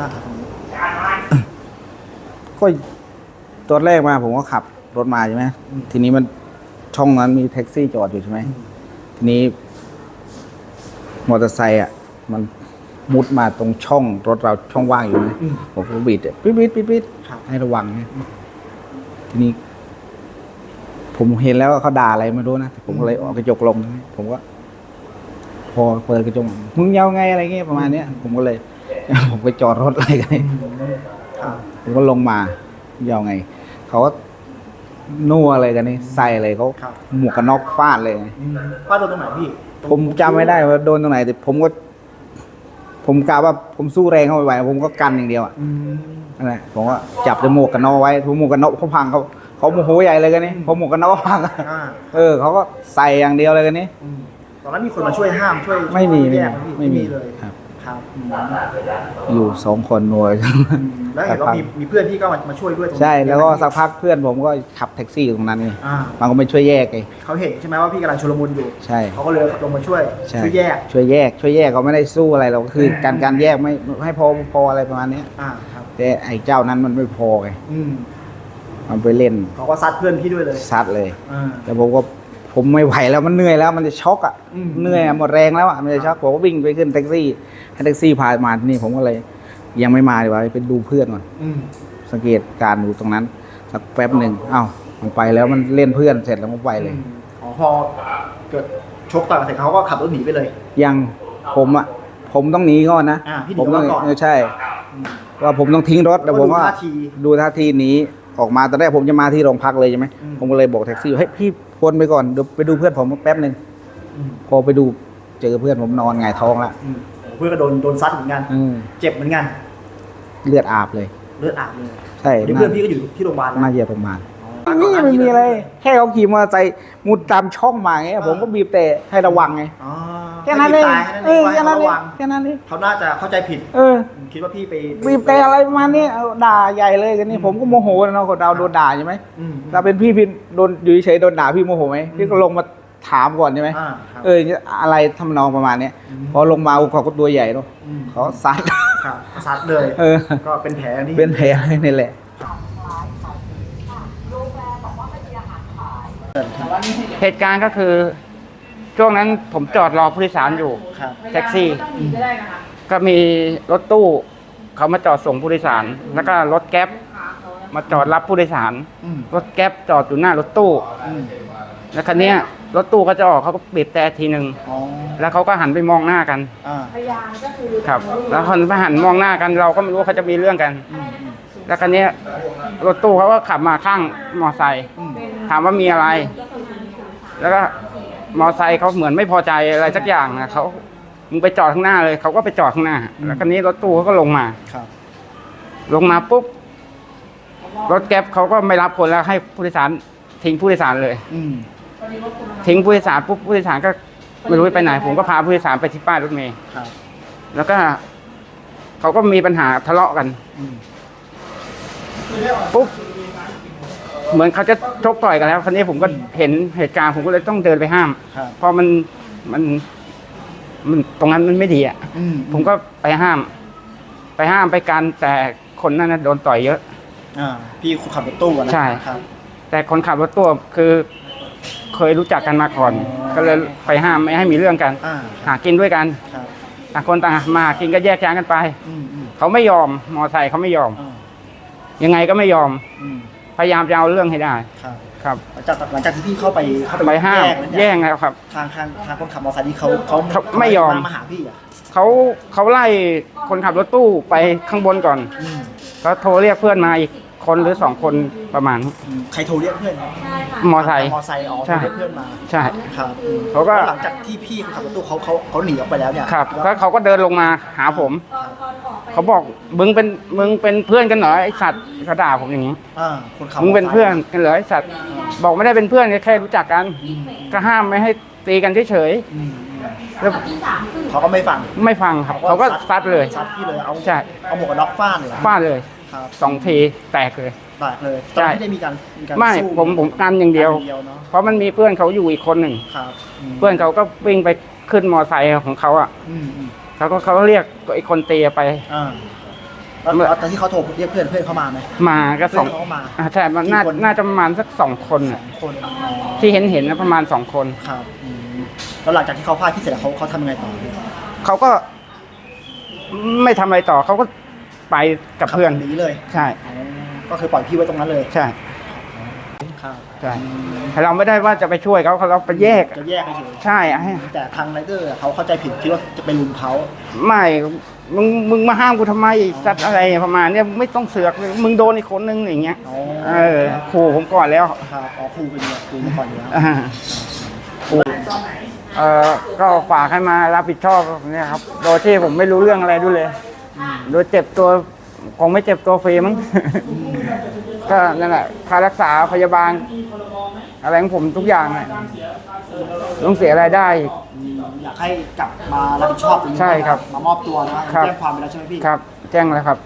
บ้างครับตรงนี้ก็ตอนแรกมาผมก็ขับรถมาใช่ไหมทีนี้มันช่องนั้นมีแท็กซี่จอดอยู่ใช่ไหมทีนี้ มอเตอร์ไซค์อะ มันมุดมาตรงช่องรถเราช่องว่างอยู่นะอืมผมก็บิดอะปิดปิดปิดปิดครับให้ระวังนะทีนี้ ผมเห็นแล้วว่าเขาด่าอะไรไม่รู้นะแต่ผมก็เลยออกกระจกลงนะผมก็ พอเปิดกระจกมึงยาวไงอะไรเงี้ยประมาณเนี้ยผมก็เลย ผมไปจอดรถอะไรกันครับผมก็ลงมายาวไง เขาก็นัวอะไรกันนี่ใส่อะไรเขาครับหมวกกันน็อกฟาดเลยอืมฟาดโดนตรงไหนพี่ ผมจำไม่ได้ว่าโดนตรงไหน แต่ผมก็ ผมกะว่าผมสู้แรงเข้าไปไหวผมก็กันอย่างเดียวอะอืมนั่นแหละผมก็จับจมูกกันน็อกไว้ผมหมวกกันน็อกเขาพังเขาเขาโมโหใหญ่เลยกันนี่พอหมวกกันน็อกพังอ่าเออเขาก็ใส่อย่างเดียวเลยกันนี่อืมตอนนั้นมีคนมาช่วยห้ามช่วยไม่มีช่วยไม่แยมีกหพี่ไม่มีเลยครับ ครับอืมอยู่สองคนหน่วย อืมแล้วเห็นว่ามีมีเพื่อนที่ก็มามาช่วยด้วยตรงนี้ใช่แล้วก็สักพักเพื่อนผมก็ขับแท็กซี่อยู่ตรงนั้นไงอ่ามันก็ไม่ช่วยแยกไงเขาเห็นใช่ไหมว่าพี่กำลังชุลมุนอยู่ใช่ เขาก็เลยลงมาช่วยใช่ ช่วยแยก ช่วยแยก ช่วยแยกเขาไม่ได้สู้อะไรเราก็คือการการแยกไม่ไม่ให้พอพออะไรประมาณเนี้ยอ่าครับ แต่ไอ้เจ้านั้นมันไม่พอไงอืมมันไปเล่นเขาก็ซัดเพื่อนพี่ด้วยเลยซัดเลย อ่าแต่ผมก็ ผมไม่ไหวแล้วมันเหนื่อยแล้วมันจะช็อกอะอืมเหนื่อยอะหมดแรงแล้วอะมันจะช็อกผมก็วิ่งไปขึ้นแท็กซี่ให้แท็กซี่พามาที่นี่ผมก็เลย ยังไม่มาดีกว่าไปดูเพื่อนก่อนอืมสังเกตการณ์ดูตรงนั้นสักแป๊บหนึ่งอ้าวมันไปแล้วมันเล่นเพื่อนเสร็จแล้วมันไปเลยอืมอ๋อพอเกิดชกต่อยกันเสร็จเขาก็ขับรถหนีไปเลย ยังผมอะผมต้องหนีก่อนนะอ่าพี่หนีผมต้องก่อนเออใช่ ว่าผมต้องทิ้งรถแต่ผมว่าดูท่าทีดูท่าทีหนี้ ออกมาตอนแรกผมจะมาที่โรงพักเลยใช่ไหมอืมผมก็เลยบอกแท็กซี่เฮ้ยพี่วนไปก่อนเดี๋ยวไปดูเพื่อนผมแป๊บหนึ่งอืมพอไปดูเจอเพื่อนผมนอนหงายท้องละอืมเพื่อนก็โดนโดนซัดเหมือนกันอืมเจ็บเหมือนกัน เลือดอาบเลย เลือดอาบเลยใช่เดี๋ยวเพื่อนพี่ก็อยู่ที่โรงพยาบาลแล้วน่าจะโรงพยาบาล อ๋อนี่ไม่มีอะไร แค่เขาขี่มอเตอร์ไซค์มุดตามช่องมาไงผมก็บีบแต่ให้ระวังไงอ๋อแค่นั้นเองให้เอพี่อตายแค่นั้นเองว่าให้ระแค่นั้นเองวังแค่นั้นเองเขาน่าจะเข้าใจผิด เออ คิดว่าพี่ไปบีบแต่อะไรประมาณนี้เอาด่าใหญ่เลยกันนี่ผมก็โมโหนะเนาะคนเราโดนด่าใช่ไหมอืม เราเป็นพี่พี่โดนอยู่เฉยๆโดนด่าพี่โมโหไหมพี่ก็ลงมาถามก่อนใช่ไหมอ่าครับเอออะไรทำนองประมาณเนี้ยอืม พอลงมาเขาก็ตัวใหญ่เนาะมเขาซัด ครับซัดเลย เออ ก็เป็นแผลที่เป็นแผลให้นี่แหละ เหตุการณ์ก็คือช่วงนั้นผมจอดรอผู้โดยสารอยู่ ครับ แท็กซี่ ก็มีรถตู้ เขามาจอดส่งผู้โดยสาร แล้วก็รถแก๊ปมาจอดรับผู้โดยสาร อืมรถแก๊ปจอดอยู่หน้ารถตู้ อืมแล้วคันนี้ยรถตู้ก็จะออกเขาก็บีบแต่ทีหนึ่งอ๋อแล้วเขาก็หันไปมองหน้ากัน อ่าครับ แล้วคนไปหันมองหน้ากันเราก็ไม่รู้ว่าเขาจะมีเรื่องกัน อืมอืม แล้วคันนี้ยรถตู้เขาก็ขับมาข้างมอไซค์อืมถามว่ามีอะไร แล้วก็มอไซค์เขาเหมือนไม่พอใจอะไรสักอย่างนะเขามึงไปจอดข้างหน้าเลยเขาก็ไปจอดข้างหน้า แล้วคันนี้รถตู้เขาก็ลงมาครับ ลงมาปุ๊บรถแก๊ปเขาก็ไม่รับคนแล้วให้ผู้โดยสารทิ้งผู้โดยสารเลย อืมทิ้งผู้โดยสารปุ๊บผู้โดยสารก็ไม่รู้ไปไหน ผมก็พาผู้โดยสารไปที่ป้ายรถเมล์ครับแล้วก็เขาก็มีปัญหาทะเลาะกันอืม ปุ๊บเหมือนเขาจะชกต่อยกันแล้วคราวนี้ผมก็เห็นเหตุการณ์ผมก็เลยต้องเดินไปห้ามครับ เพราะมันมัน มันตรงนั้นมันไม่ดีอะ อืมผมก็ไปห้าม ไปห้ามไปกันแต่คนนั้นนะโดนต่อยเยอะ อ่าพี่ขับรถตู้อะนะใช่ ครับแต่คนขับรถตู้คือเคยรู้จักกันมาก่อน ก็เลยไปห้ามไม่ให้มีเรื่องกัน อ่าหากินด้วยกันครับต่างคนต่างมาหากินก็แยกย้ายกันไป อืมอืมเขาไม่ยอมมอไซค์เขาไม่ยอม อ่า ยังไงก็ไม่ยอม อืมพยายามจะเอาเรื่องให้ได้ ครับครับ หลังจากหลังจากที่พี่เข้าไปเข้าไปห้ามแล้วเนี่ยแย่งแล้วครับ ทางทางทางคนขับมอเตอร์ไซค์นี่เขาเขาเขาไม่ยอม มาหาพี่อะเขาเขาไล่คนขับรถตู้ไปข้างบนก่อนอืม เขาโทรเรียกเพื่อนมาอีก คนหรือสองคนประมาณอืมใครโทรเรียกเพื่อนมอไซค์ มอไซค์อ๋อโทใช่รเรียกเพื่อนมาใช่ ครับอืมเขาก็ แล้วหลังจากที่พี่คนขับรถตู้เขาเขาเขาหนีออกไปแล้วเนี่ยครับแล้วก็เขาก็เดินลงมาหาผม เขาบอกมึงเป็นมึงเป็นเพื่อนกันเหรอไอสัตว์เขาด่าผมอย่างนี้ อ่าคนขับมึงเป็นเพื่อนกันเหรอไอสัตว์ บอกไม่ได้เป็นเพื่อนแค่รู้จักกันอืมก็ห้ามไม่ให้ตีกันเฉยอืมๆแล้วเขาก็ไม่ฟังไม่ฟังครับ เขาก็ซัดเลย ซัดพี่เลย เอาใช่ เอาหมวกกันน็อกฟาดเลยเหรอฟาดเลย ครับ สองทีแตกเลย แตกเลยใช่ตอนที่ได้มีการมีการไม่สู้ผมผมกันอย่างเดียวกันเดียว เนาะเพราะมันมีเพื่อนเขาอยู่อีกคนหนึ่ง ครับมเพื่อนเขาก็วิ่งไปขึ้นมอไซค์ของเขาอะอืมอืมเขาก็เขาเรียกไอ้คนตีไป อ่าแล้วแล้วตอนที่เขาโทรเรียกเพื่อนเพื่อนเข้ามาไหมมาก็สองเพื่อนเขาก็มาอ่าใช่มันน่ากี่คนน่าจะประมาณสักสองคนน่ะคนอ๋อที่เห็นเห็นนะประมาณสองคน ครับอืมแล้วหลังจากที่เขาฟาดพี่เสร็จแล้วเขาเขาทำยังไงต่อพี่เขาก็ไม่ทำอะไรต่อเขาก็ ไปกับเพื่อนหนีเลยใช่อ๋อก็คือปล่อยพี่ไว้ตรงนั้นเลยใช่ครับใช่แต่เราไม่ได้ว่าจะไปช่วยเขาเราไปแยกจะแยกไปเฉยใช่ให้แต่ทางไรเดอร์เขาเข้าใจผิดคิดว่าจะไปลุมเขาไม่มึงมึงมาห้ามกูทำไมสัตว์อะไรประมาณเนี้ยไม่ต้องเสือกเลยมึงโดนอีกคนนึงอย่างเงี้ยอ๋อเออขู่ผมก่อนแล้วครับอ๋อครูเป็นเนี่ยครูมาก่อนอยู่แล้วอ่าขู่เออก็ฝากให้มารับผิดชอบเนี่ยครับโดยที่ผมไม่รู้เรื่องอะไรด้วยเลย โดยเจ็บตัวคงไม่เจ็บตัวฟรีมั้ง ก็นั่นแหละค่ารักษาพยาบาล อะไรของผมทุกอย่างเลยต้องเสียรายได้อีกอืมอยากให้กลับมารับผิดชอบตรงนี้ใช่ครับมามอบตัวนะครับแจ้งความไปแล้วใช่ไหมพี่ ครับ แจ้งแล้วครับ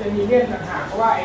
จะมีเรื่องต่างหากเพราะว่าไอ้